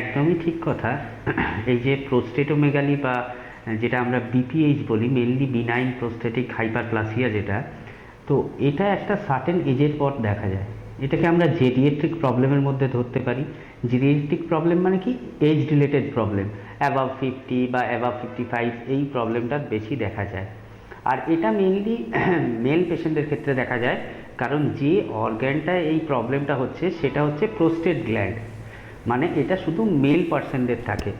একদমই ঠিক কথা। এই যে প্রোস্টেটোমেগালি বা যেটা আমরা বিপিএইচ বলি মেনলি বিনাইন প্রোস্টেটিক হাইপারপ্লাসিয়া যেটা, তো এটা একটা সার্টেন এজের পর দেখা যায়। এটাকে আমরা জেডিয়েট্রিক প্রবলেমের মধ্যে ধরতে পারি। জেডিয়েট্রিক প্রবলেম মানে কি? Age related problem above fifty বা অ্যাবাভ ফিফটি ফাইভ এই প্রবলেমটা বেশি দেখা যায়। আর এটা মেনলি মেল পেশেন্টের ক্ষেত্রে দেখা যায়, কারণ যে অর্গ্যানটা এই প্রবলেমটা হচ্ছে, সেটা হচ্ছে প্রোস্টেট গ্ল্যান্ড মানে এটা শুধু মেল পার্সনদের থাকে।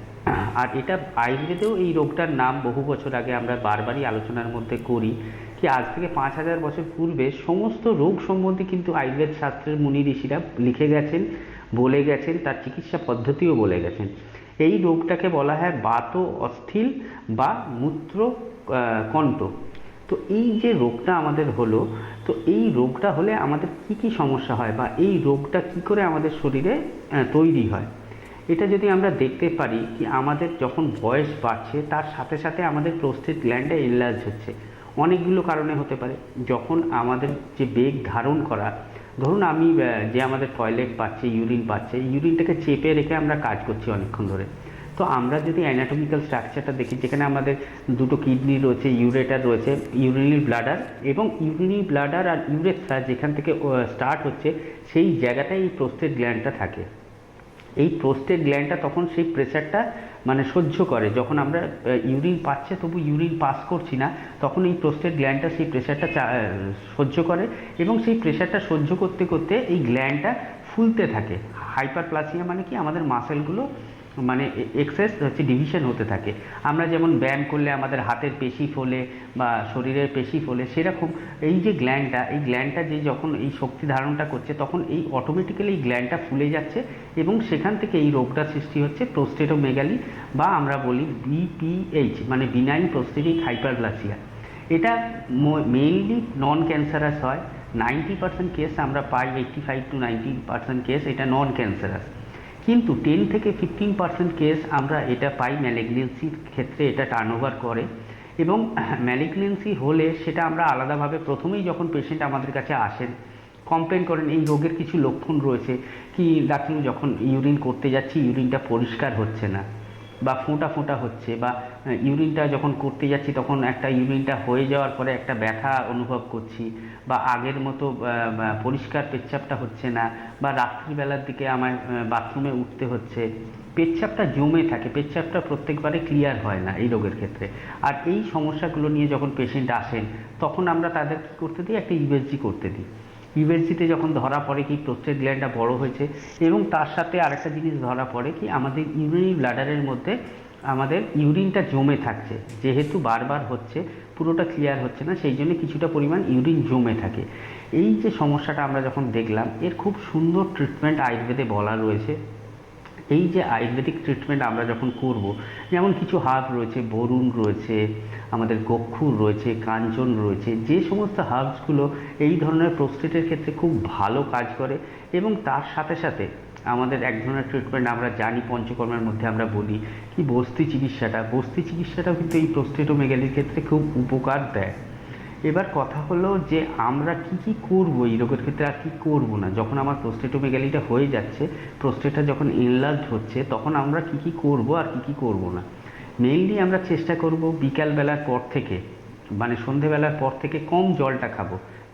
আর এটা আয়ুর্বেদেও এই রোগটার নাম বহু বছর আগে আমরা বারবারই আলোচনার মধ্যে করি কি, আজ থেকে পাঁচ হাজার বছর পূর্বে সমস্ত রোগ সম্বন্ধে কিন্তু আয়ুর্বেদ শাস্ত্রের মুনি ঋষিরা লিখে গেছেন, বলে গেছেন, তার চিকিৎসা পদ্ধতিও বলে গেছেন। এই রোগটাকে বলা হয় বাত অস্থিল বা মূত্র কণ্ঠ তো এই যে রোগটা আমাদের হলো, তো এই রোগটা হলে আমাদের কি কি সমস্যা হয় বা এই রোগটা কি করে আমাদের শরীরে তৈরি হয়? এটা যদি আমরা দেখতে পারি কি আমাদের যখন বয়স বাড়ছে, তার সাথে সাথে আমাদের প্রস্টেট গ্ল্যান্ডে ইনলার্জ হচ্ছে। অনেকগুলো কারণে হতে পারে। যখন আমাদের যে বেগ ধারণ করা, ধরুন আমি যে আমাদের টয়লেট পাচ্ছে ইউরিন পাচ্ছে ইউরিনটাকে চেপে রেখে আমরা কাজ করছি অনেকক্ষণ ধরে। তো আমরা যদি অ্যানাটমিক্যাল স্ট্রাকচারটা দেখি, যেখানে আমাদের দুটো কিডনি রয়েছে ইউরেটার রয়েছে ইউরিনারি ব্লাডার এবং ইউরিনারি ব্লাডার আর ইউরেথ্রা যেখান থেকে স্টার্ট হচ্ছে, সেই জায়গাটায় এই প্রোস্টেট গ্ল্যান্ডটা থাকে। এই প্রোস্টেট গ্ল্যান্ডটা তখন সেই প্রেশারটা মানে সহ্য করে। যখন আমরা ইউরিন পাচ্ছে, তবু ইউরিন পাস করছি না, তখন এই প্রোস্টেট গ্ল্যান্ডটা সেই প্রেশারটা সহ্য করে এবং সেই প্রেশারটা সহ্য করতে করতে এই গ্ল্যান্ডটা ফুলতে থাকে। হাইপারপ্লাসিয়া মানে কি? আমাদের মাসেলগুলো মানে এক্সেস হচ্ছে ডিভিশন হতে থাকে। আমরা যেমন ব্যায়াম করলে আমাদের হাতের পেশি ফোলে বা শরীরের পেশি ফোলে, সেরকম এই যে গ্ল্যান্ডটা এই গ্ল্যান্ডটা যে যখন এই শক্তি ধারণটা করছে, তখন এই অটোমেটিক্যালি এই গ্ল্যান্ডটা ফুলে যাচ্ছে এবং সেখান থেকে এই রোগটার সৃষ্টি হচ্ছে প্রোস্টেটোমেগালি বা আমরা বলি বিপিএইচ মানে বিনাইন প্রোস্টেটিক হাইপারগ্লাসিয়া এটা মেইনলি নন ক্যান্সারাস হয়। নাইনটি পার্সেন্ট কেস আমরা পাই eighty five to ninety percent case এটা নন ক্যান্সারাস কিন্তু টেন থেকে ফিফটিন পার্সেন্ট কেস আমরা এটা পাই ম্যালিগনেন্সির ক্ষেত্রে এটা টার্নওভার করে এবং ম্যালিগনেন্সি হলে সেটা আমরা আলাদাভাবে প্রথমেই যখন পেশেন্ট আমাদের কাছে আসেন কমপ্লেন করেন, এই রোগের কিছু লক্ষণ রয়েছে, কি ডাক্তারবাবু, যখন ইউরিন করতে যাচ্ছি ইউরিনটা পরিষ্কার হচ্ছে না। বা ফোঁটা ফোঁটা হচ্ছে বা ইউরিনটা যখন করতে যাচ্ছি তখন একটা ইউরিনটা হয়ে যাওয়ার পরে একটা ব্যথা অনুভব করছি বা আগের মতো পরিষ্কার পেচ্ছাপটা হচ্ছে না বা রাত্রিবেলার দিকে আমার বাথরুমে উঠতে হচ্ছে। পেচ্ছাপটা জমে থাকে, পেচ্ছাপটা প্রত্যেকবারে ক্লিয়ার হয় না এই রোগের ক্ষেত্রে। আর এই সমস্যাগুলো নিয়ে যখন পেশেন্ট আসেন, তখন আমরা তাদের কী করতে দিই? একটা ইউএসজি করতে দিই। ইউএসজিতে যখন ধরা পড়ে কি প্রত্যেক গ্ল্যান্ডটা বড় হয়েছে এবং তার সাথে আরেকটা জিনিস ধরা পড়ে কি আমাদের ইউরিন ব্লাডারের মধ্যে আমাদের ইউরিনটা জমে থাকছে। যেহেতু বারবার হচ্ছে, পুরোটা ক্লিয়ার হচ্ছে না, সেই জন্য কিছুটা পরিমাণ ইউরিন জমে থাকে। এই যে সমস্যাটা আমরা যখন দেখলাম, এর খুব সুন্দর ট্রিটমেন্ট আয়ুর্বেদে বলা রয়েছে। এই যে আয়ুর্বেদিক ট্রিটমেন্ট আমরা যখন করব, যেমন কিছু হার্ব রয়েছে, বরুণ রয়েছে, আমাদের গক্ষুর রয়েছে, কাঞ্চন রয়েছে, যে সমস্ত হার্বসগুলো এই ধরনের প্রস্টেটের ক্ষেত্রে খুব ভালো কাজ করে এবং তার সাথে সাথে আমাদের এক ধরনের ট্রিটমেন্ট আমরা জানি, পঞ্চকর্মের মধ্যে আমরা বলি কি বস্তি চিকিৎসাটা। বস্তি চিকিৎসাটাও কিন্তু এই প্রস্টেটোমেগালির ক্ষেত্রে খুব উপকার দেয়। এবার কথা হলো যে আমরা কি কি করব এই রোগের ক্ষেত্রে আর কি করব না। যখন আমার প্রোস্টেটোমেগালিটা হয়ে যাচ্ছে, প্রোস্টেটটা যখন এনলার্জ হচ্ছে, তখন আমরা কি কি করব আর কি কি করব না। মেইনলি আমরা চেষ্টা করব বিকালবেলার পর থেকে মানে সন্ধেবেলার পর থেকে কম জলটা খাব।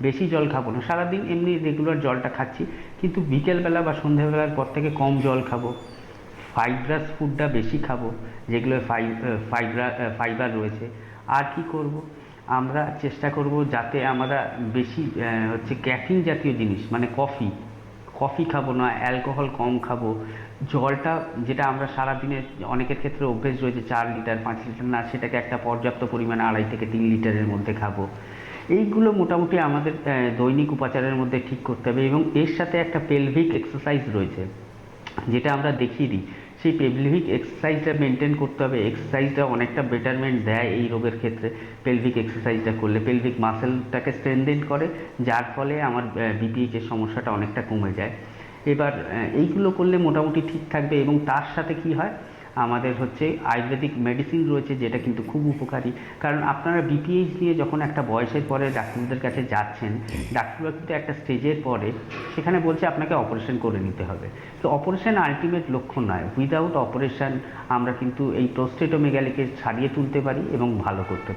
বেশি জল খাব না। সারাদিন এমনি রেগুলার জলটা খাচ্ছি, কিন্তু বিকেলবেলা বা সন্ধেবেলার পর থেকে কম জল খাব। ফাইব্রাস ফুডটা বেশি খাব যেগুলো ফাইব্রা ফাইবার রয়েছে। আর কি করব? আমরা চেষ্টা করব যাতে আমরা বেশি হচ্ছে ক্যাফিন জাতীয় জিনিস মানে কফি কফি খাব না, অ্যালকোহল কম খাব। জলটা যেটা আমরা সারাদিনে অনেকের ক্ষেত্রে অভ্যেস রয়েছে, চার লিটার, পাঁচ লিটার, না, সেটাকে একটা পর্যাপ্ত পরিমাণে আড়াই থেকে তিন লিটারের মধ্যে খাব। এইগুলো মোটামুটি আমাদের দৈনিক উপাচারের মধ্যে ঠিক করতে হবে এবং এর সাথে একটা পেলভিক এক্সারসাইজ রয়েছে, যেটা আমরা দেখিয়ে দিই। সেই পেলভিক এক্সারসাইজটা মেনটেন করতে হবে। এক্সারসাইজটা অনেকটা বেটারমেন্ট দেয় এই রোগের ক্ষেত্রে। পেলভিক এক্সারসাইজটা করলে পেলভিক মাসেলটাকে স্ট্রেনদেন করে, যার ফলে আমার বিপিএইচের সমস্যাটা অনেকটা কমে যায়। এবার এইগুলো করলে মোটামুটি ঠিক থাকবে এবং তার সাথে কি হয়? আমাদের হচ্ছে আয়ুর্বেদিক মেডিসিন রয়েছে যেটা কিন্তু খুব উপকারী। কারণ আপনারা বিপিএইচ নিয়ে যখন একটা বয়সের পরে ডাক্তারদের কাছে যাচ্ছেন ডাক্তাররা কিন্তু একটা স্টেজের পরে সেখানে বলছে আপনাকে অপারেশন করে নিতে হবে। তো অপারেশন আলটিমেট লক্ষ্য নয়। উইদাউট অপারেশন আমরা কিন্তু এই প্রোস্টেটোমেগালিকে ছাড়িয়ে তুলতে পারি এবং ভালো করতে পারি।